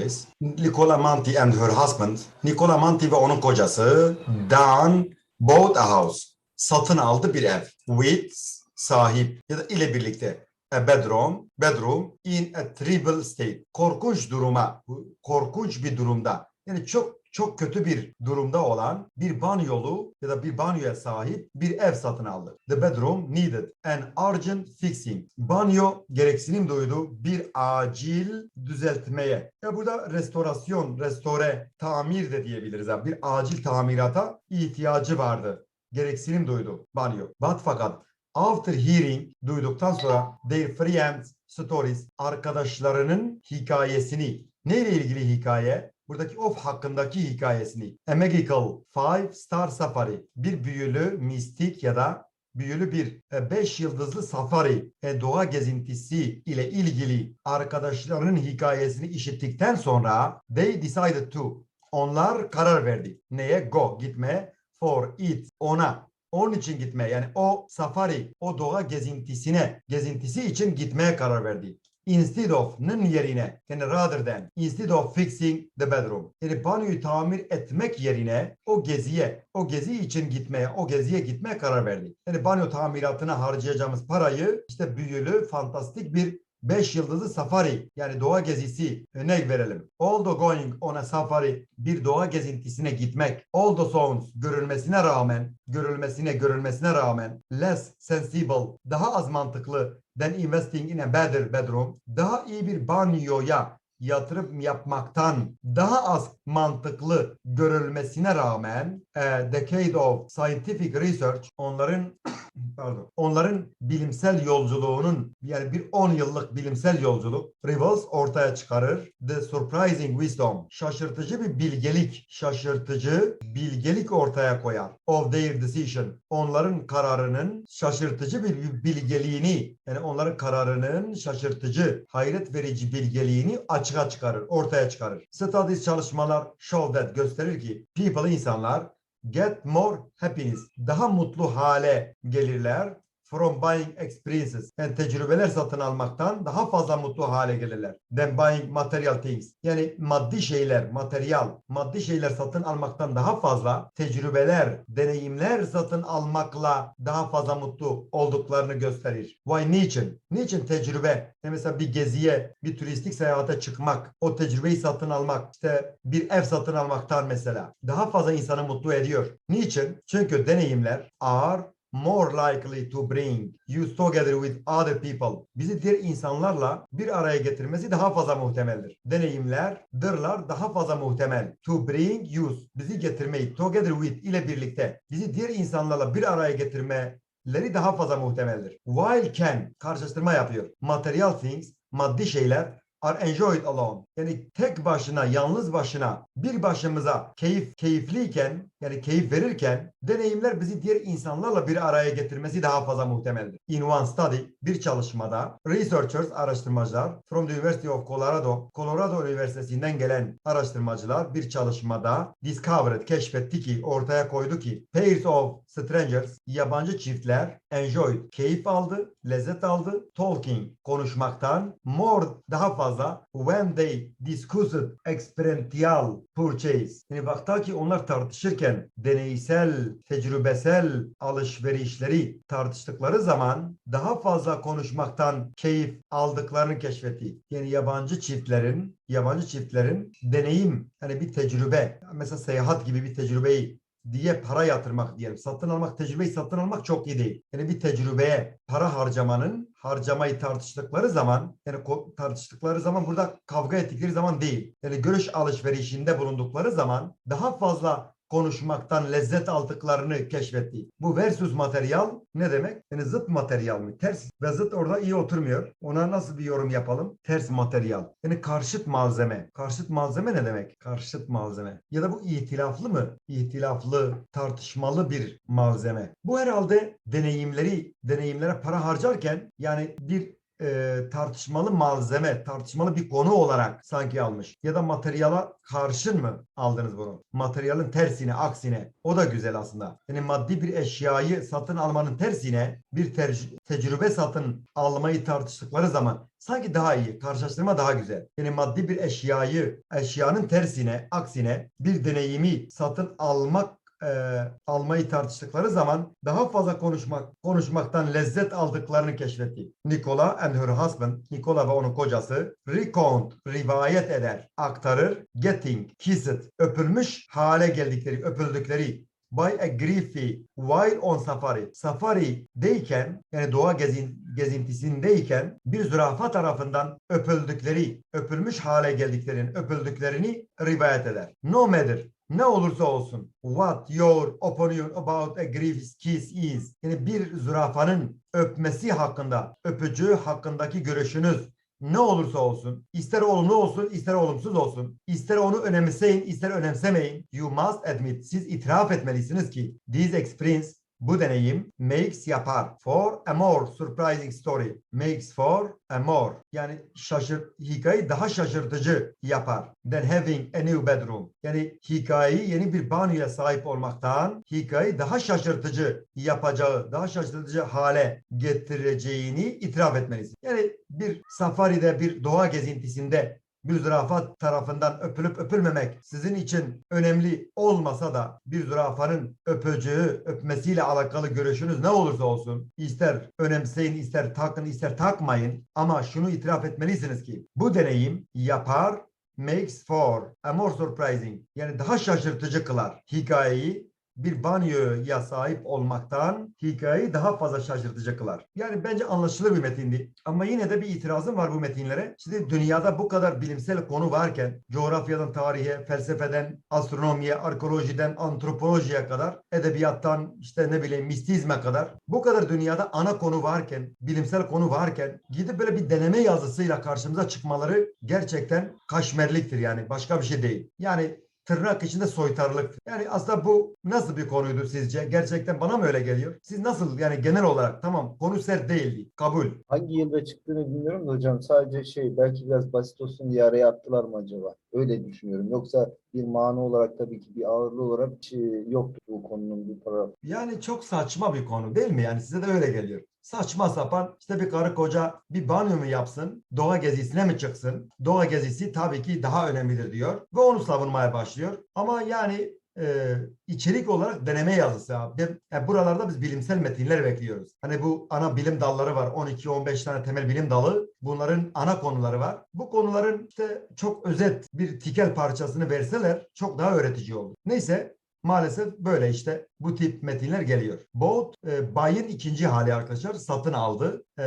place. Nicola Manti and her husband. Nicola Manti ve onun kocası Dan bought a house. Satın aldı bir ev. With sahip ya da ile birlikte a bedroom, bedroom in a terrible state. Korkunç duruma, korkunç bir durumda. Yani çok çok kötü bir durumda olan bir banyolu ya da bir banyoya sahip bir ev satın aldı. The bedroom needed an urgent fixing. Banyo gereksinim duydu bir acil düzeltmeye. Ya burada restorasyon, restore, tamir de diyebiliriz. abi. Bir acil tamirata ihtiyacı vardı. Gereksinim duydu banyo. But fakat after hearing duyduktan sonra their friends stories arkadaşlarının hikayesini neyle ilgili hikaye? Buradaki of hakkındaki hikayesini. A magical five star safari. Bir büyülü, mistik ya da büyülü bir 5 yıldızlı safari e, doğa gezintisi ile ilgili arkadaşlarının hikayesini işittikten sonra they decided to onlar karar verdi. Neye? Go, gitmeye. For it, ona. Onun için gitmeye yani o safari, o doğa gezintisine, gezintisi için gitmeye karar verdi. Instead of'nın yerine yani rather than instead of fixing the bedroom. Yani banyoyu tamir etmek yerine o geziye, o gezi için gitmeye, o geziye gitmeye karar verdi. Yani banyo tamiratına harcayacağımız parayı işte büyülü, fantastik bir 5 yıldızlı safari yani doğa gezisi örnek verelim. Although going on a safari bir doğa gezintisine gitmek although sounds görülmesine rağmen görülmesine görülmesine rağmen less sensible daha az mantıklı than investing in a better bedroom daha iyi bir banyoya yatırım yapmaktan daha az mantıklı görülmesine rağmen a decade of scientific research onların pardon onların bilimsel yolculuğunun yani bir 10 yıllık bilimsel yolculuk reveals ortaya çıkarır. The surprising wisdom şaşırtıcı bir bilgelik şaşırtıcı bilgelik ortaya koyar. Of their decision onların kararının şaşırtıcı bir bilgeliğini yani onların kararının şaşırtıcı hayret verici bilgeliğini açığa çıkarır ortaya çıkarır. Studies çalışmalar show that gösterir ki people insanlar get more happiness. Daha mutlu hale gelirler. From buying experiences. Yani tecrübeler satın almaktan daha fazla mutlu hale gelirler. Than buying material things. Yani maddi şeyler, materyal, maddi şeyler satın almaktan daha fazla tecrübeler, deneyimler satın almakla daha fazla mutlu olduklarını gösterir. Why? Niçin? Niçin tecrübe? Yani mesela bir geziye, bir turistik seyahate çıkmak, o tecrübeyi satın almak, işte bir ev satın almaktan mesela daha fazla insanı mutlu ediyor. Niçin? Çünkü deneyimler are more likely to bring you together with other people. Bizi diğer insanlarla bir araya getirmesi daha fazla muhtemeldir. Deneyimler, dırlar daha fazla muhtemel. To bring you, bizi getirmeyi together with ile birlikte bizi diğer insanlarla bir araya getirmeleri daha fazla muhtemeldir. While can karşılaştırma yapıyor. Material things, maddi şeyler are enjoyed alone. Yani tek başına, yalnız başına, bir başımıza keyif keyifliyken, yani keyif verirken deneyimler bizi diğer insanlarla bir araya getirmesi daha fazla muhtemeldir. In one study, bir çalışmada researchers, araştırmacılar from the University of Colorado, Colorado Üniversitesi'nden gelen araştırmacılar bir çalışmada discovered, keşfetti ki, ortaya koydu ki pairs of strangers, yabancı çiftler enjoyed, keyif aldı, lezzet aldı, talking, konuşmaktan more, daha fazla when they discussed experiential purchase. Yani bakta ki onlar tartışırken deneysel, tecrübesel alışverişleri tartıştıkları zaman daha fazla konuşmaktan keyif aldıklarını keşfetti. Yani yabancı çiftlerin, yabancı çiftlerin deneyim, hani bir tecrübe, mesela seyahat gibi bir tecrübeyi diye para yatırmak diyelim. Satın almak, tecrübeyi satın almak çok iyi değil. Yani bir tecrübeye para harcamanın harcamayı tartıştıkları zaman yani tartıştıkları zaman burada kavga ettikleri zaman değil. Yani görüş alışverişinde bulundukları zaman daha fazla konuşmaktan lezzet aldıklarını keşfetti. Bu versus materyal ne demek? Yani zıt materyal mı? Ters ve zıt orada iyi oturmuyor. Ona nasıl bir yorum yapalım? Ters materyal. Yani karşıt malzeme. Karşıt malzeme ne demek? Karşıt malzeme. Ya da bu ihtilaflı mı? İhtilaflı, tartışmalı bir malzeme. Bu herhalde deneyimleri, deneyimlere para harcarken yani bir e, tartışmalı malzeme, tartışmalı bir konu olarak sanki almış. Ya da materyala karşın mı aldınız bunu? Materyalin tersine, aksine. O da güzel aslında. Yani maddi bir eşyayı satın almanın tersine bir ter- tecrübe satın almayı tartıştıkları zaman sanki daha iyi, karşılaştırma daha güzel. Yani maddi bir eşyayı, eşyanın tersine, aksine bir deneyimi satın almak e, almayı tartıştıkları zaman daha fazla konuşmak konuşmaktan lezzet aldıklarını keşfetti. Nicola and her husband, Nicola ve onun kocası recount, rivayet eder, aktarır, getting, kissed, öpülmüş hale geldikleri, öpüldükleri by a griffy while on safari. Safari'deyken yani doğa gezin, gezintisindeyken bir zürafa tarafından öpüldükleri, öpülmüş hale geldiklerini, öpüldüklerini rivayet eder. No matter ne olursa olsun what your opinion about a griff's kiss is. Yani bir zürafanın öpmesi hakkında, öpücüğü hakkındaki görüşünüz ne olursa olsun, ister olumlu olsun, ister olumsuz olsun, ister onu önemseyin, ister önemsemeyin, you must admit, siz itiraf etmelisiniz ki this experience bu deneyim makes yapar for a more surprising story. Makes for a more yani şaşır hikayeyi daha şaşırtıcı yapar than having a new bedroom. Yani hikayeyi yeni bir banyoya sahip olmaktan hikayeyi daha şaşırtıcı yapacağı, daha şaşırtıcı hale getireceğini itiraf etmelisin. Yani bir safaride, bir doğa gezintisinde bir zürafa tarafından öpülüp öpülmemek sizin için önemli olmasa da bir zürafanın öpücüğü öpmesiyle alakalı görüşünüz ne olursa olsun ister önemseyin ister takın ister takmayın. Ama şunu itiraf etmelisiniz ki bu deneyim yapar makes for a more surprising. Yani daha şaşırtıcı kılar hikayeyi bir banyoya sahip olmaktan hikayeyi daha fazla şaşırtıcı kılar. Yani bence anlaşılır bir metindi. Ama yine de bir itirazım var bu metinlere. Şimdi dünyada bu kadar bilimsel konu varken coğrafyadan tarihe, felsefeden astronomiye, arkeolojiden antropolojiye kadar edebiyattan işte ne bileyim mistizme kadar bu kadar dünyada ana konu varken, bilimsel konu varken gidip böyle bir deneme yazısıyla karşımıza çıkmaları gerçekten kaşmerliktir yani başka bir şey değil. Yani tırnak içinde soytarılık. Yani aslında bu nasıl bir konuydu sizce? Gerçekten bana mı öyle geliyor? Siz nasıl yani genel olarak tamam konu sert değildi. Kabul. Hangi yılda çıktığını bilmiyorum da hocam sadece şey belki biraz basit olsun diye araya attılar mı acaba? Öyle düşünüyorum. Yoksa bir mana olarak tabii ki bir ağırlığı olarak hiç e, yoktu bu konunun bir tarafı. Yani çok saçma bir konu değil mi? Yani size de öyle geliyor. Saçma sapan işte bir karı koca bir banyo mu yapsın, doğa gezisine mi çıksın? Doğa gezisi tabii ki daha önemlidir diyor ve onu savunmaya başlıyor. Ama yani e, içerik olarak deneme yazısı abi. Yani buralarda biz bilimsel metinler bekliyoruz. Hani bu ana bilim dalları var. 12-15 tane temel bilim dalı. Bunların ana konuları var. Bu konuların işte çok özet bir tikel parçasını verseler çok daha öğretici olur. Neyse Maalesef böyle işte bu tip metinler geliyor. Boat e, buy'ın ikinci hali arkadaşlar satın aldı. E,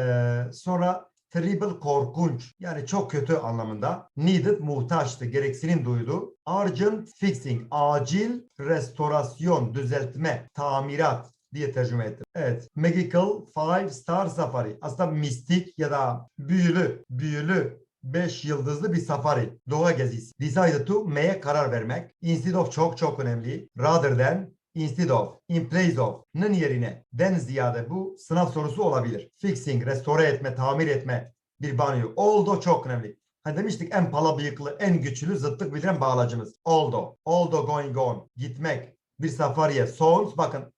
sonra terrible korkunç yani çok kötü anlamında. Needed muhtaçtı gereksinim duydu. Urgent fixing acil restorasyon düzeltme tamirat diye tercüme ettim. Evet. Magical Five Star Safari. Aslında mistik ya da büyülü, büyülü 5 yıldızlı bir safari, doğa gezisi. Decided to, M'ye karar vermek. Instead of çok çok önemli. Rather than, instead of, in place of, nın yerine, den ziyade bu sınav sorusu olabilir. Fixing, restore etme, tamir etme bir banyo. Although çok önemli. Hani demiştik en pala bıyıklı, en güçlü zıttık bildiren bağlacımız. Although, although going on, gitmek, bir safariye. Sounds bakın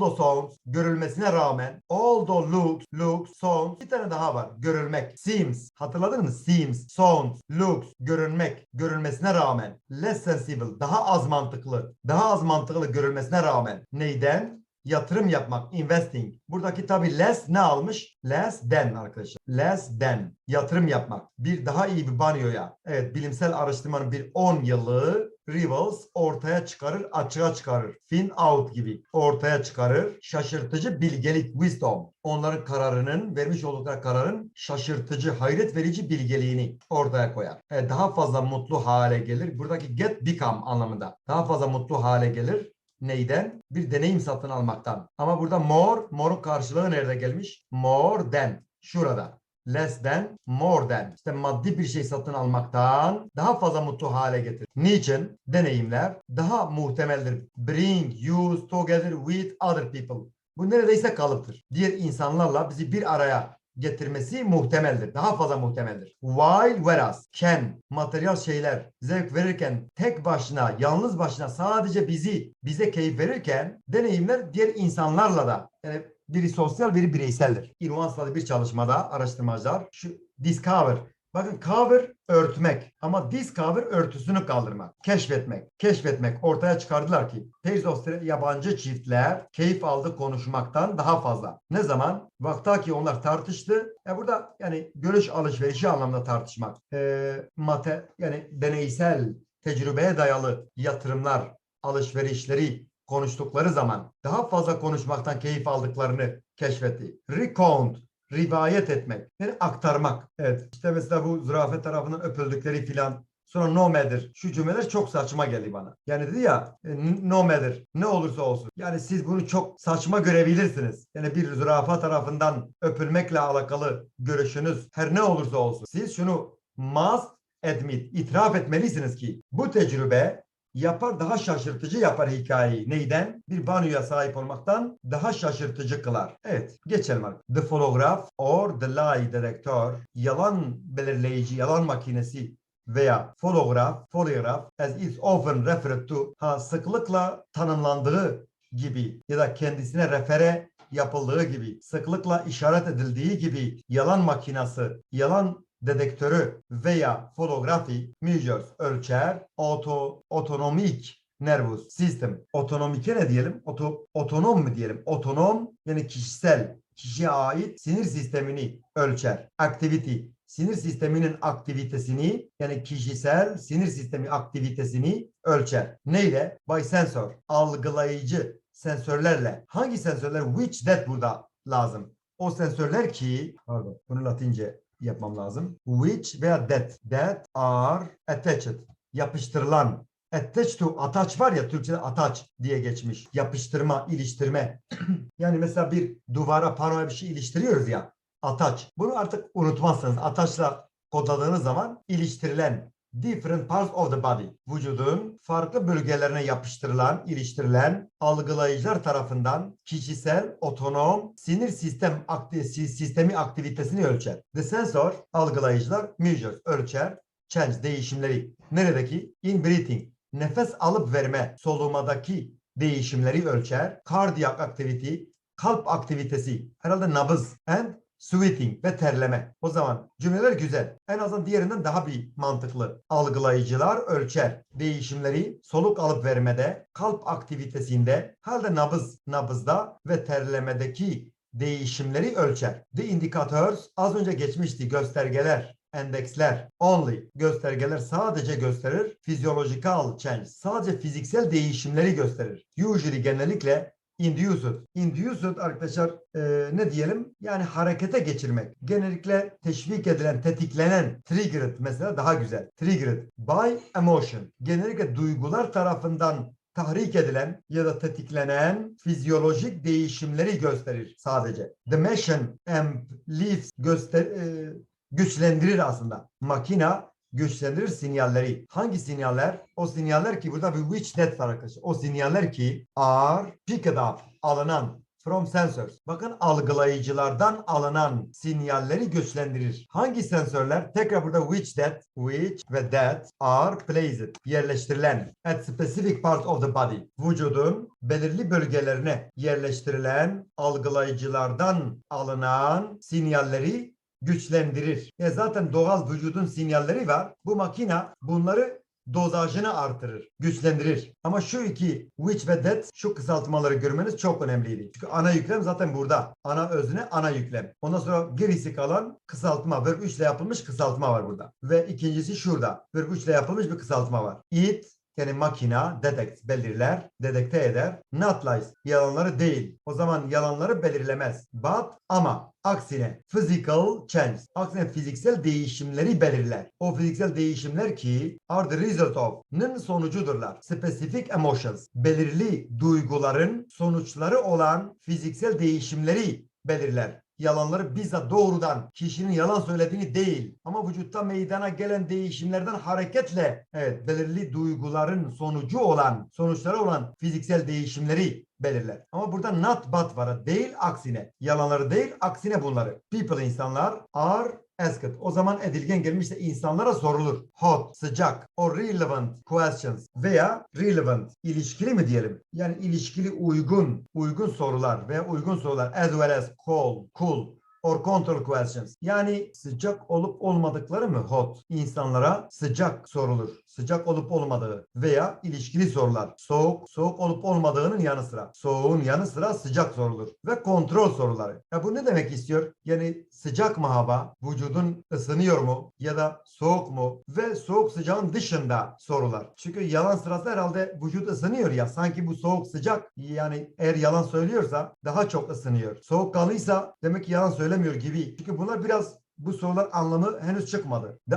the sounds görülmesine rağmen the looks looks sounds bir tane daha var görülmek seems. Hatırladın mı? Seems sounds looks görünmek görülmesine rağmen less sensible daha az mantıklı daha az mantıklı görülmesine rağmen neyden? Yatırım yapmak investing. Buradaki tabi less ne almış? Less than arkadaşlar. Less than. Yatırım yapmak. Bir daha iyi bir banyoya. Evet bilimsel araştırmanın bir 10 yıllığı Rivals ortaya çıkarır, açığa çıkarır. Fin out gibi ortaya çıkarır. Şaşırtıcı bilgelik, wisdom. Onların kararının, vermiş oldukları kararın şaşırtıcı, hayret verici bilgeliğini ortaya koyar. E, daha fazla mutlu hale gelir. Buradaki get become anlamında. Daha fazla mutlu hale gelir. Neyden? Bir deneyim satın almaktan. Ama burada more, more'un karşılığı nerede gelmiş? More than. Şurada less than, more than. İşte maddi bir şey satın almaktan daha fazla mutlu hale getirir. Niçin? Deneyimler daha muhtemeldir. Bring you together with other people. Bu neredeyse kalıptır. Diğer insanlarla bizi bir araya getirmesi muhtemeldir. Daha fazla muhtemeldir. While whereas can materyal şeyler zevk verirken tek başına yalnız başına sadece bizi bize keyif verirken deneyimler diğer insanlarla da yani biri sosyal biri bireyseldir. Irwans adlı bir çalışmada araştırmacılar şu discover Bakın cover örtmek ama discover örtüsünü kaldırmak, keşfetmek, keşfetmek ortaya çıkardılar ki three yabancı çiftler keyif aldı konuşmaktan daha fazla. Ne zaman? Vakta ki onlar tartıştı. Ya burada yani görüş alışverişi anlamda tartışmak. Ee, mate yani deneysel tecrübeye dayalı yatırımlar, alışverişleri konuştukları zaman daha fazla konuşmaktan keyif aldıklarını keşfetti. Recount rivayet etmek, yani aktarmak. Evet, işte mesela bu zürafe tarafından öpüldükleri filan, sonra no matter. Şu cümleler çok saçma geldi bana. Yani dedi ya, e, no matter, ne olursa olsun. Yani siz bunu çok saçma görebilirsiniz. Yani bir zürafa tarafından öpülmekle alakalı görüşünüz her ne olursa olsun. Siz şunu must admit, itiraf etmelisiniz ki bu tecrübe yapar daha şaşırtıcı yapar hikayeyi. Neyden? Bir banyoya sahip olmaktan daha şaşırtıcı kılar. Evet, geçelim artık. The photograph or the lie detector, yalan belirleyici, yalan makinesi veya fotoğraf, polygraph as is often referred to, ha sıklıkla tanımlandığı gibi ya da kendisine refere yapıldığı gibi, sıklıkla işaret edildiği gibi yalan makinası, yalan dedektörü veya fotoğrafi measures ölçer auto, otonomik nervous system. Otonomike ne diyelim? Oto, otonom mu diyelim? Otonom yani kişisel, kişiye ait sinir sistemini ölçer. Activity sinir sisteminin aktivitesini yani kişisel sinir sistemi aktivitesini ölçer. Neyle? By sensor. Algılayıcı sensörlerle. Hangi sensörler? Which that burada lazım. O sensörler ki, pardon bunu latince yapmam lazım. Which veya that. That are attached. Yapıştırılan. Attached to attach var ya Türkçe'de attach diye geçmiş. Yapıştırma, iliştirme. yani mesela bir duvara panoya bir şey iliştiriyoruz ya. Attach. Bunu artık unutmazsınız. Attach'la kodladığınız zaman iliştirilen different parts of the body. Vücudun farklı bölgelerine yapıştırılan, iliştirilen algılayıcılar tarafından kişisel, otonom sinir sistem akti sistemi aktivitesini ölçer. The sensor algılayıcılar measures ölçer, change değişimleri. Neredeki? In breathing. Nefes alıp verme, solumadaki değişimleri ölçer. Cardiac activity, kalp aktivitesi, herhalde nabız and sweating ve terleme. O zaman cümleler güzel. En azından diğerinden daha bir mantıklı. Algılayıcılar ölçer. Değişimleri soluk alıp vermede, kalp aktivitesinde, halde nabız, nabızda ve terlemedeki değişimleri ölçer. The indicators az önce geçmişti göstergeler endeksler only göstergeler sadece gösterir physiological change sadece fiziksel değişimleri gösterir. Usually genellikle induced. Induced arkadaşlar e, ne diyelim? Yani harekete geçirmek. Genellikle teşvik edilen, tetiklenen, triggered mesela daha güzel. Triggered by emotion. Genellikle duygular tarafından tahrik edilen ya da tetiklenen fizyolojik değişimleri gösterir sadece. The machine amplifies göster e, güçlendirir aslında. Makina güçlendirir sinyalleri. Hangi sinyaller? O sinyaller ki burada bir which net var arkadaşlar. O sinyaller ki are picked up, alınan from sensors. Bakın algılayıcılardan alınan sinyalleri güçlendirir. Hangi sensörler? Tekrar burada which that, which ve that are placed, yerleştirilen at specific part of the body. Vücudun belirli bölgelerine yerleştirilen algılayıcılardan alınan sinyalleri güçlendirir. E zaten doğal vücudun sinyalleri var. Bu makina bunları dozajını artırır, güçlendirir. Ama şu iki which ve that şu kısaltmaları görmeniz çok önemliydi. Çünkü ana yüklem zaten burada. Ana özne, ana yüklem. Ondan sonra gerisi kalan kısaltma. Verb 3 ile yapılmış kısaltma var burada. Ve ikincisi şurada. Verb 3 ile yapılmış bir kısaltma var. It yani makina detect belirler, dedekte eder. Not lies yalanları değil. O zaman yalanları belirlemez. But ama aksine physical change aksine fiziksel değişimleri belirler. O fiziksel değişimler ki are the result of nın sonucudurlar. Specific emotions belirli duyguların sonuçları olan fiziksel değişimleri belirler. Yalanları bizzat doğrudan kişinin yalan söylediğini değil ama vücutta meydana gelen değişimlerden hareketle evet belirli duyguların sonucu olan sonuçları olan fiziksel değişimleri belirler. Ama burada not but var. Değil aksine. Yalanları değil aksine bunları. People insanlar are asked. O zaman edilgen gelmişse insanlara sorulur. Hot, sıcak, or relevant questions veya relevant, ilişkili mi diyelim? Yani ilişkili uygun, uygun sorular veya uygun sorular as well as cold, cool, or control questions. Yani sıcak olup olmadıkları mı hot? İnsanlara sıcak sorulur. Sıcak olup olmadığı veya ilişkili sorular. Soğuk, soğuk olup olmadığının yanı sıra. Soğuğun yanı sıra sıcak sorulur. Ve kontrol soruları. Ya bu ne demek istiyor? Yani sıcak mı hava? Vücudun ısınıyor mu? Ya da soğuk mu? Ve soğuk sıcağın dışında sorular. Çünkü yalan sırası herhalde vücut ısınıyor ya. Sanki bu soğuk sıcak yani eğer yalan söylüyorsa daha çok ısınıyor. Soğuk kanlıysa demek ki yalan söylemiyor gibi. Çünkü bunlar biraz bu sorular anlamı henüz çıkmadı. The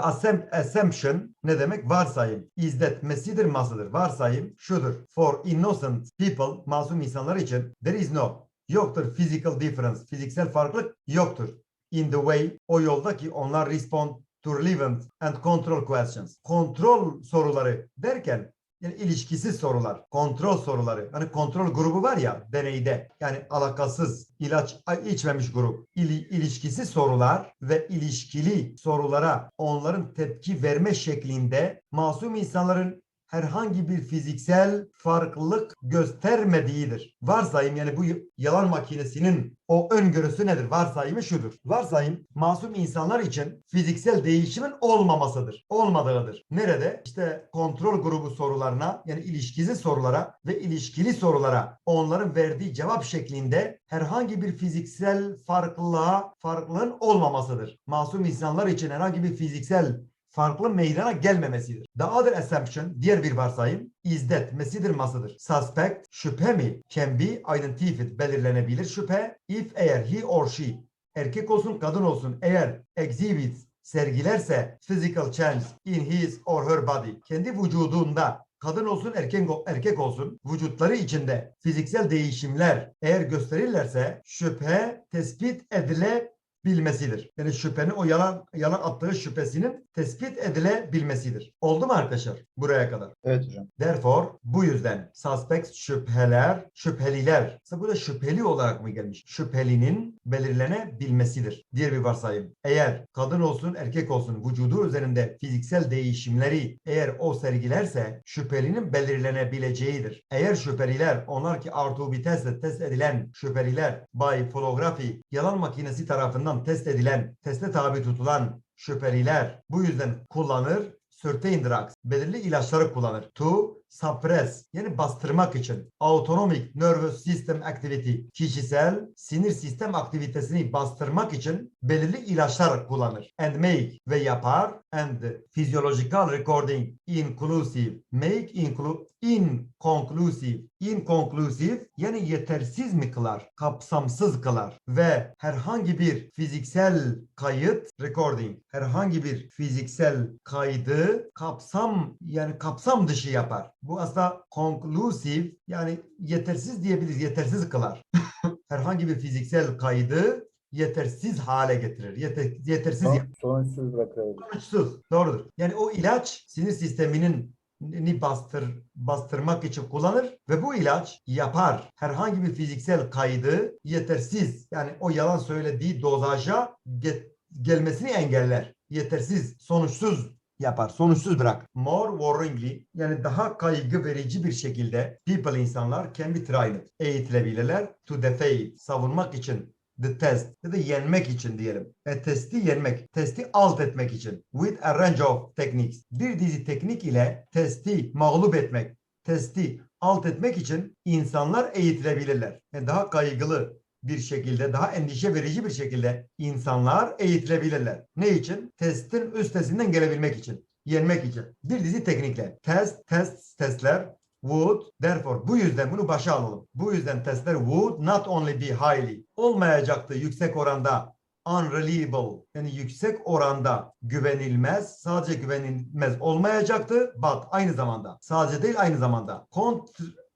assumption ne demek? Varsayım. Is that mesidir masıdır. Varsayım şudur. For innocent people, masum insanlar için there is no. Yoktur physical difference. Fiziksel farklılık yoktur. In the way, o yolda ki onlar respond to relevant and control questions. Kontrol soruları derken yani ilişkisiz sorular, kontrol soruları. Hani kontrol grubu var ya deneyde. Yani alakasız, ilaç içmemiş grup. İli, ilişkisiz sorular ve ilişkili sorulara onların tepki verme şeklinde masum insanların herhangi bir fiziksel farklılık göstermediğidir. Varsayım yani bu yalan makinesinin o öngörüsü nedir? Varsayımı şudur. Varsayım masum insanlar için fiziksel değişimin olmamasıdır. Olmadığıdır. Nerede? İşte kontrol grubu sorularına yani ilişkisiz sorulara ve ilişkili sorulara onların verdiği cevap şeklinde herhangi bir fiziksel farklılığa farklılığın olmamasıdır. Masum insanlar için herhangi bir fiziksel farklı meydana gelmemesidir. The other assumption, diğer bir varsayım, is that, mesidir masıdır. Suspect, şüphe mi? Can be identified, belirlenebilir şüphe. If eğer he or she, erkek olsun kadın olsun, eğer exhibits, sergilerse physical change in his or her body, kendi vücudunda kadın olsun erkek erkek olsun vücutları içinde fiziksel değişimler eğer gösterirlerse şüphe tespit edile bilmesidir. Yani şüphenin o yalan yalan attığı şüphesinin tespit edilebilmesidir. Oldu mu arkadaşlar buraya kadar? Evet hocam. Therefore bu yüzden suspect şüpheler, şüpheliler. Mesela burada şüpheli olarak mı gelmiş? Şüphelinin belirlenebilmesidir. Diğer bir varsayım. Eğer kadın olsun erkek olsun vücudu üzerinde fiziksel değişimleri eğer o sergilerse şüphelinin belirlenebileceğidir. Eğer şüpheliler onlar ki artı bir testle test edilen şüpheliler by photography yalan makinesi tarafından test edilen, teste tabi tutulan şüpheliler bu yüzden kullanır certain drugs, belirli ilaçları kullanır. To suppress, yani bastırmak için. Autonomic nervous system activity, kişisel sinir sistem aktivitesini bastırmak için belirli ilaçlar kullanır. And make ve yapar and physiological recording inclusive, make inclu inconclusive, inconclusive yani yetersiz mi kılar, kapsamsız kılar ve herhangi bir fiziksel kayıt recording, herhangi bir fiziksel kaydı kapsam yani kapsam dışı yapar. Bu aslında conclusive yani yetersiz diyebiliriz. Yetersiz kılar. Herhangi bir fiziksel kaydı yetersiz hale getirir. Yeter, yetersiz Son- yap- Sonuçsuz bırakabilir. sonuçsuz. Doğrudur. Yani o ilaç sinir sisteminin ni bastır, bastırmak için kullanır ve bu ilaç yapar. Herhangi bir fiziksel kaydı yetersiz yani o yalan söylediği dozaja ge- gelmesini engeller. Yetersiz, sonuçsuz yapar. Sonuçsuz bırak. More worryingly yani daha kaygı verici bir şekilde people insanlar can be trained. Eğitilebilirler to defeat. Savunmak için the test ya da yenmek için diyelim. E, testi yenmek, testi alt etmek için. With a range of techniques. Bir dizi teknik ile testi mağlup etmek, testi alt etmek için insanlar eğitilebilirler. Yani daha kaygılı bir şekilde, daha endişe verici bir şekilde insanlar eğitilebilirler. Ne için? Testin üstesinden gelebilmek için. Yenmek için. Bir dizi teknikle. Test, test, testler would therefore bu yüzden bunu başa alalım. Bu yüzden testler would not only be highly olmayacaktı yüksek oranda unreliable yani yüksek oranda güvenilmez sadece güvenilmez olmayacaktı but aynı zamanda sadece değil aynı zamanda kont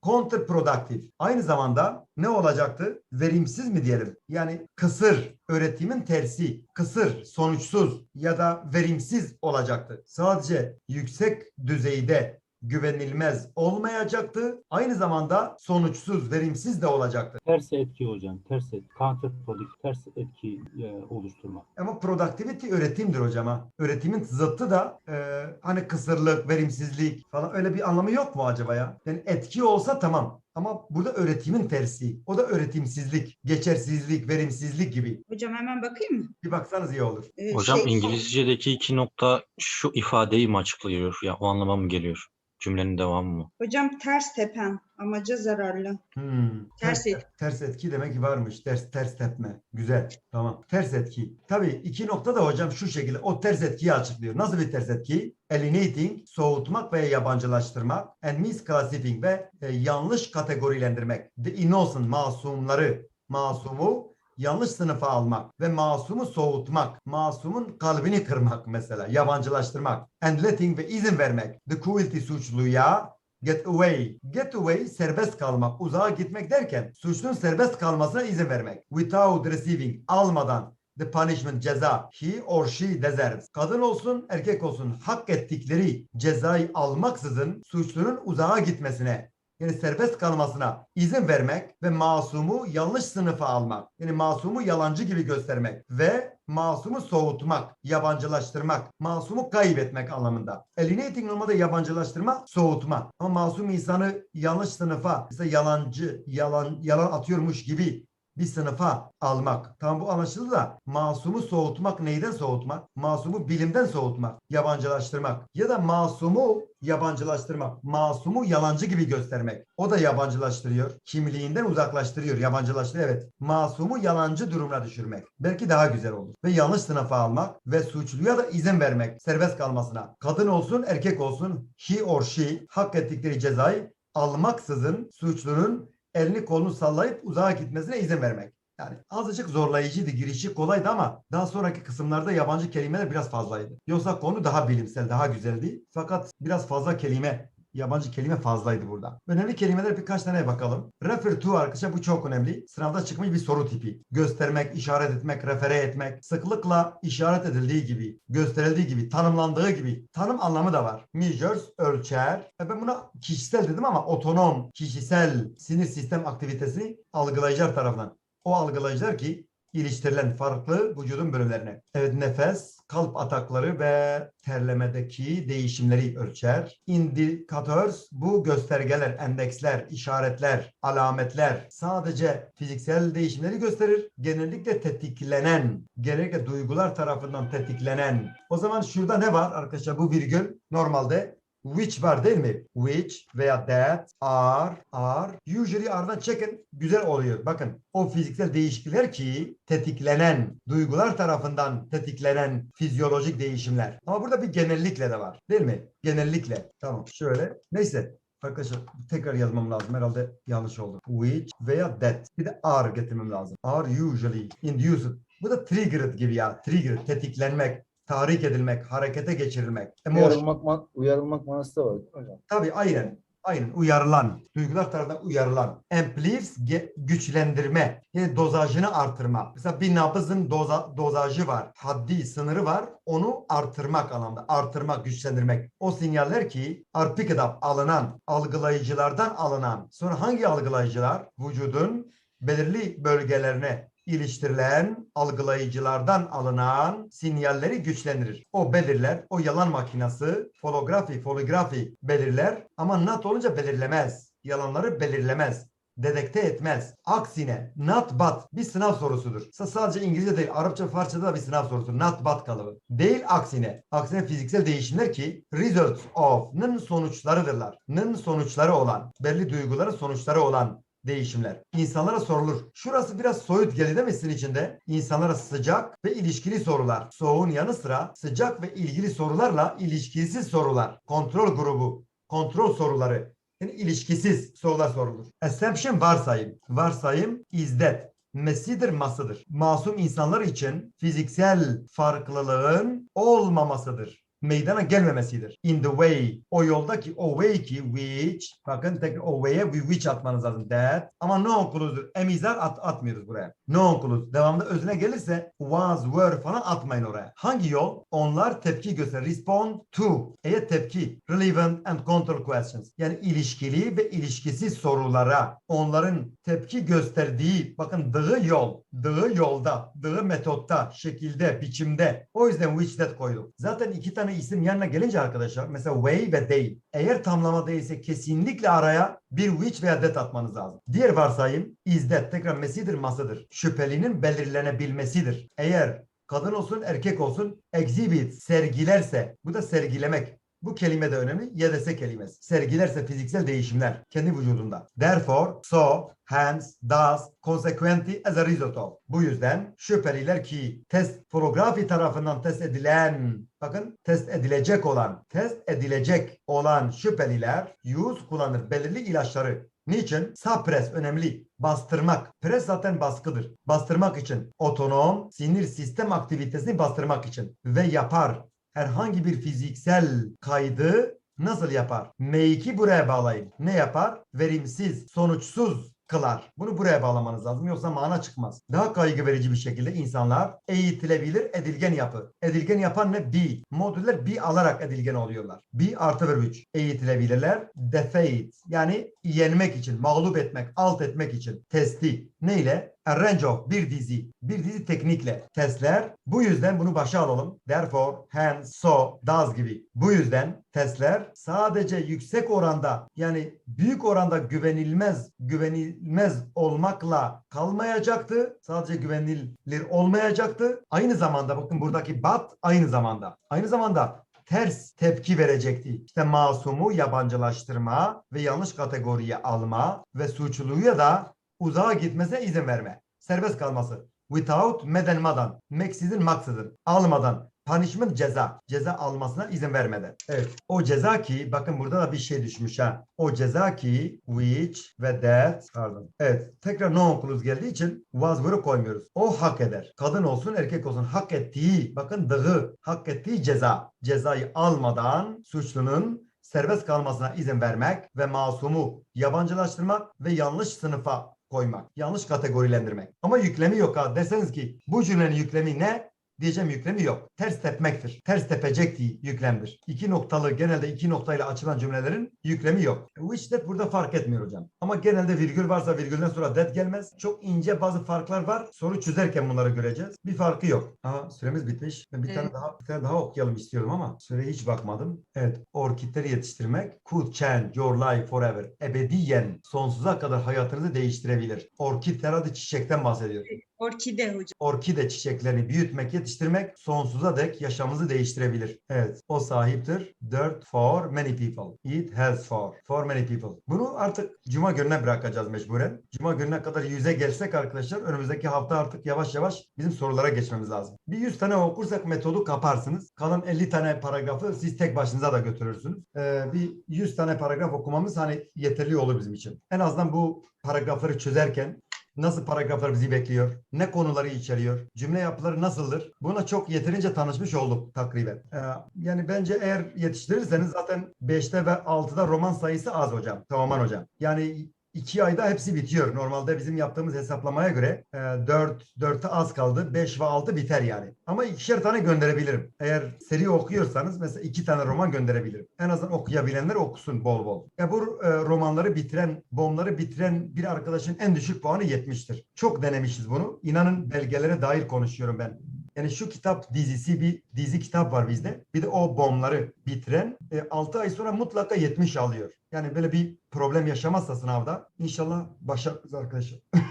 counterproductive. Aynı zamanda ne olacaktı? Verimsiz mi diyelim? Yani kısır, öğretimin tersi, kısır, sonuçsuz ya da verimsiz olacaktı. Sadece yüksek düzeyde güvenilmez olmayacaktı. Aynı zamanda sonuçsuz, verimsiz de olacaktı. Ters etki hocam. Ters etki. Counterproductive ters etki e, oluşturmak. Ama productivity öğretimdir hocam ha. Öğretimin zıttı da e, hani kısırlık, verimsizlik falan öyle bir anlamı yok mu acaba ya? Yani etki olsa tamam. Ama burada öğretimin tersi. O da öğretimsizlik, geçersizlik, verimsizlik gibi. Hocam hemen bakayım mı? Bir baksanız iyi olur. Ee, Hocam şey- İngilizce'deki iki nokta şu ifadeyi mi açıklıyor? Ya o anlama mı geliyor? Cümlenin devamı mı? Hocam ters tepen amaca zararlı. Hmm. Ters etki. Ters etki demek ki varmış. Ters ters tepme. Güzel. Tamam. Ters etki. Tabii iki nokta da hocam şu şekilde o ters etkiyi açıklıyor. Nasıl bir ters etki? Alienating, soğutmak ve yabancılaştırmak. And misclassifying ve e, yanlış kategorilendirmek. The innocent, masumları, masumu yanlış sınıfa almak ve masumu soğutmak, masumun kalbini kırmak mesela, yabancılaştırmak. And letting ve izin vermek. The cruelty suçluya Get away. Get away serbest kalmak, uzağa gitmek derken suçlunun serbest kalmasına izin vermek. Without receiving, almadan the punishment ceza he or she deserves. Kadın olsun, erkek olsun hak ettikleri cezayı almaksızın suçlunun uzağa gitmesine yani serbest kalmasına izin vermek ve masumu yanlış sınıfa almak. Yani masumu yalancı gibi göstermek ve masumu soğutmak, yabancılaştırmak, masumu kaybetmek anlamında. Alienating normalde yabancılaştırma, soğutma. Ama masum insanı yanlış sınıfa, mesela yalancı, yalan yalan atıyormuş gibi bir sınıfa almak. Tamam bu anlaşıldı da masumu soğutmak neyden soğutmak? Masumu bilimden soğutmak, yabancılaştırmak ya da masumu yabancılaştırmak, masumu yalancı gibi göstermek. O da yabancılaştırıyor. Kimliğinden uzaklaştırıyor, yabancılaştırıyor evet. Masumu yalancı durumuna düşürmek. Belki daha güzel olur. Ve yanlış sınıfa almak ve suçluya da izin vermek serbest kalmasına. Kadın olsun, erkek olsun, he or she hak ettikleri cezayı almaksızın suçlunun elini kolunu sallayıp uzağa gitmesine izin vermek. Yani azıcık zorlayıcıydı, girişi kolaydı ama daha sonraki kısımlarda yabancı kelimeler biraz fazlaydı. Yoksa konu daha bilimsel, daha güzeldi. Fakat biraz fazla kelime, yabancı kelime fazlaydı burada. Önemli kelimeler birkaç tane bakalım. Refer to arkadaşlar bu çok önemli. Sınavda çıkmış bir soru tipi. Göstermek, işaret etmek, refere etmek. Sıklıkla işaret edildiği gibi, gösterildiği gibi, tanımlandığı gibi. Tanım anlamı da var. Measures, ölçer. E ben buna kişisel dedim ama otonom, kişisel sinir sistem aktivitesini algılayıcılar tarafından. O algılayıcılar ki iliştirilen farklı vücudun bölümlerine. Evet nefes, kalp atakları ve terlemedeki değişimleri ölçer. Indicators bu göstergeler, endeksler, işaretler, alametler sadece fiziksel değişimleri gösterir. Genellikle tetiklenen, genellikle duygular tarafından tetiklenen. O zaman şurada ne var arkadaşlar bu virgül normalde which var değil mi? Which veya that, are, are. Usually are'dan çekin güzel oluyor. Bakın o fiziksel değişiklikler ki tetiklenen, duygular tarafından tetiklenen fizyolojik değişimler. Ama burada bir genellikle de var. Değil mi? Genellikle. Tamam şöyle. Neyse. Arkadaşlar tekrar yazmam lazım. Herhalde yanlış oldu. Which veya that. Bir de are getirmem lazım. Are usually induced. Bu da triggered gibi ya. Triggered. Tetiklenmek, tahrik edilmek, harekete geçirilmek. Emotion. Uyarılmak, man- uyarılmak manası da var hocam? Tabii aynen. Aynen uyarılan, duygular tarafından uyarılan. Amplifies güçlendirme, yani dozajını artırma. Mesela bir nabızın doza, dozajı var, haddi, sınırı var. Onu artırmak anlamda, artırmak, güçlendirmek. O sinyaller ki up, alınan, algılayıcılardan alınan. Sonra hangi algılayıcılar? Vücudun belirli bölgelerine iliştirilen algılayıcılardan alınan sinyalleri güçlendirir. O belirler, o yalan makinası, folografi, foligrafi belirler ama not olunca belirlemez. Yalanları belirlemez. Dedekte etmez. Aksine not but bir sınav sorusudur. Sa- Sadece İngilizce değil, Arapça, Farsçada da bir sınav sorusu. Not but kalıbı. Değil aksine. Aksine fiziksel değişimler ki results of'nın sonuçlarıdırlar. Nın sonuçları olan, belli duyguların sonuçları olan değişimler. İnsanlara sorulur. Şurası biraz soyut geldi mi sizin içinde? İnsanlara sıcak ve ilişkili sorular. Soğuğun yanı sıra sıcak ve ilgili sorularla ilişkisiz sorular. Kontrol grubu, kontrol soruları. Yani ilişkisiz sorular sorulur. Assumption varsayım. Varsayım is that. Mesidir masıdır. Masum insanlar için fiziksel farklılığın olmamasıdır. Meydana gelmemesidir. In the way. O yoldaki o way ki which. Bakın tekrar o way'e bir which atmanız lazım. That. Ama no clause'dur. Emizar at, atmıyoruz buraya. No clause. Devamlı özüne gelirse was, were falan atmayın oraya. Hangi yol? Onlar tepki gösterir. Respond to. Eğer tepki. Relevant and control questions. Yani ilişkili ve ilişkisiz sorulara onların tepki gösterdiği bakın dığı yol, dığı yolda, dığı metotta, şekilde, biçimde. O yüzden which that koyduk. Zaten iki tane isim yanına gelince arkadaşlar mesela way ve they. Eğer tamlama değilse kesinlikle araya bir which veya that atmanız lazım. Diğer varsayım is that tekrar mesidir masıdır. Şüphelinin belirlenebilmesidir. Eğer kadın olsun erkek olsun exhibit sergilerse bu da sergilemek bu kelime de önemli. Yedese kelimesi. Sergilerse fiziksel değişimler kendi vücudunda. Therefore, so, hence, thus, consequently as a result of. Bu yüzden şüpheliler ki test fotoğrafi tarafından test edilen, bakın test edilecek olan, test edilecek olan şüpheliler use kullanır belirli ilaçları. Niçin? Suppress önemli. Bastırmak. Pres zaten baskıdır. Bastırmak için. Otonom sinir sistem aktivitesini bastırmak için. Ve yapar herhangi bir fiziksel kaydı nasıl yapar? M2 buraya bağlayın. Ne yapar? Verimsiz, sonuçsuz kılar. Bunu buraya bağlamanız lazım yoksa mana çıkmaz. Daha kaygı verici bir şekilde insanlar eğitilebilir edilgen yapı. Edilgen yapan ne? Be. Modüller be alarak edilgen oluyorlar. Be artı verb 3. Eğitilebilirler. Defeat. Yani yenmek için, mağlup etmek, alt etmek için. Testi. Neyle? A range of bir dizi. Bir dizi teknikle. Testler. Bu yüzden bunu başa alalım. Therefore, hence, so, does gibi. Bu yüzden testler sadece yüksek oranda yani büyük oranda güvenilmez güvenilmez olmakla kalmayacaktı. Sadece güvenilir olmayacaktı. Aynı zamanda bakın buradaki but aynı zamanda. Aynı zamanda ters tepki verecekti. İşte masumu yabancılaştırma ve yanlış kategoriye alma ve suçluya da uzağa gitmesine izin verme. Serbest kalması. Without medenmadan. Meksizin maksızın. Almadan. Punishment ceza. Ceza almasına izin vermeden. Evet. O ceza ki bakın burada da bir şey düşmüş ha. O ceza ki which ve that pardon. Evet. Tekrar no clause geldiği için was were'ı koymuyoruz. O hak eder. Kadın olsun erkek olsun hak ettiği bakın dığı hak ettiği ceza. Cezayı almadan suçlunun serbest kalmasına izin vermek ve masumu yabancılaştırmak ve yanlış sınıfa koymak. Yanlış kategorilendirmek. Ama yüklemi yok ha. Deseniz ki bu cümlenin yüklemi ne? Diyeceğim yüklemi yok. Ters tepmektir. Ters tepecek diye yüklemdir. İki noktalı genelde iki noktayla açılan cümlelerin yüklemi yok. Which that burada fark etmiyor hocam. Ama genelde virgül varsa virgülden sonra that gelmez. Çok ince bazı farklar var. Soru çözerken bunları göreceğiz. Bir farkı yok. Aha süremiz bitmiş. Ben bir tane Evet. daha bir tane daha okuyalım istiyorum ama süreye hiç bakmadım. Evet. Orkidleri yetiştirmek could change your life forever. Ebediyen sonsuza kadar hayatınızı değiştirebilir. Orkid herhalde çiçekten bahsediyor. Orkide hocam. Orkide çiçeklerini büyütmek, yetiştirmek sonsuza dek yaşamımızı değiştirebilir. Evet, o sahiptir. Dirt for many people. It has for. For many people. Bunu artık Cuma gününe bırakacağız mecburen. Cuma gününe kadar yüze gelsek arkadaşlar önümüzdeki hafta artık yavaş yavaş bizim sorulara geçmemiz lazım. Bir 100 tane okursak metodu kaparsınız. Kalan 50 tane paragrafı siz tek başınıza da götürürsünüz. Ee, bir 100 tane paragraf okumamız hani yeterli olur bizim için. En azından bu paragrafları çözerken Nasıl paragraflar bizi bekliyor? Ne konuları içeriyor? Cümle yapıları nasıldır? Buna çok yeterince tanışmış olduk takriben. Ee, yani bence eğer yetiştirirseniz zaten 5'te ve 6'da roman sayısı az hocam. Tamamen hocam. Yani iki ayda hepsi bitiyor. Normalde bizim yaptığımız hesaplamaya göre e, 4, 4'te az kaldı. 5 ve 6 biter yani. Ama ikişer tane gönderebilirim. Eğer seri okuyorsanız mesela iki tane roman gönderebilirim. En azından okuyabilenler okusun bol bol. Ya bu e, romanları bitiren, bomları bitiren bir arkadaşın en düşük puanı 70'tir. Çok denemişiz bunu. İnanın belgelere dair konuşuyorum ben. Yani şu kitap dizisi bir dizi kitap var bizde. Bir de o bomları bitiren 6 ay sonra mutlaka 70 alıyor. Yani böyle bir problem yaşamazsa sınavda inşallah başarırız arkadaşlar.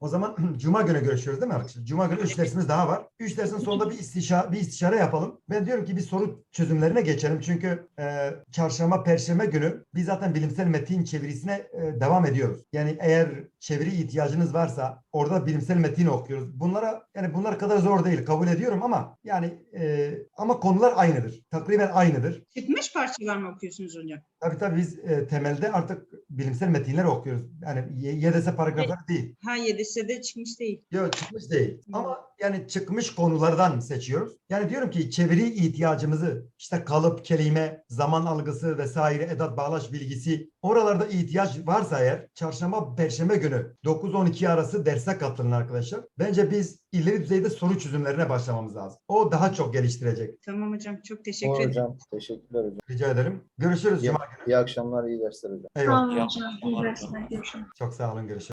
O zaman Cuma günü görüşüyoruz değil mi arkadaşlar? Cuma günü 3 dersimiz daha var. 3 dersin sonunda bir istişare, bir istişare yapalım. Ben diyorum ki bir soru çözümlerine geçelim. Çünkü e, çarşamba, perşembe günü biz zaten bilimsel metin çevirisine e, devam ediyoruz. Yani eğer çeviri ihtiyacınız varsa orada bilimsel metin okuyoruz. Bunlara yani bunlar kadar zor değil kabul ediyorum ama yani e, ama konular aynıdır. Takriben aynıdır. Çıkmış parçalar mı okuyorsunuz hocam? Tabii tabii biz e, temelde artık bilimsel metinler okuyoruz. Yani YDS paragrafları değil. Ha YDS'de çıkmış değil. Yok çıkmış değil. Ama yani çıkmış konulardan seçiyoruz. Yani diyorum ki çeviri ihtiyacımızı işte kalıp, kelime, zaman algısı vesaire, edat bağlaç bilgisi oralarda ihtiyaç varsa eğer çarşamba, perşembe günü 9-12 arası derse katılın arkadaşlar. Bence biz ileri düzeyde soru çözümlerine başlamamız lazım. O daha çok geliştirecek. Tamam hocam çok teşekkür ederim. hocam. Teşekkürler hocam. Rica ederim. Görüşürüz Ya- Cuma günü. İyi akşamlar, iyi dersler hocam. Eyvallah. Olun hocam. İyi dersler. Görüşürüz. Çok sağ olun. Görüşürüz.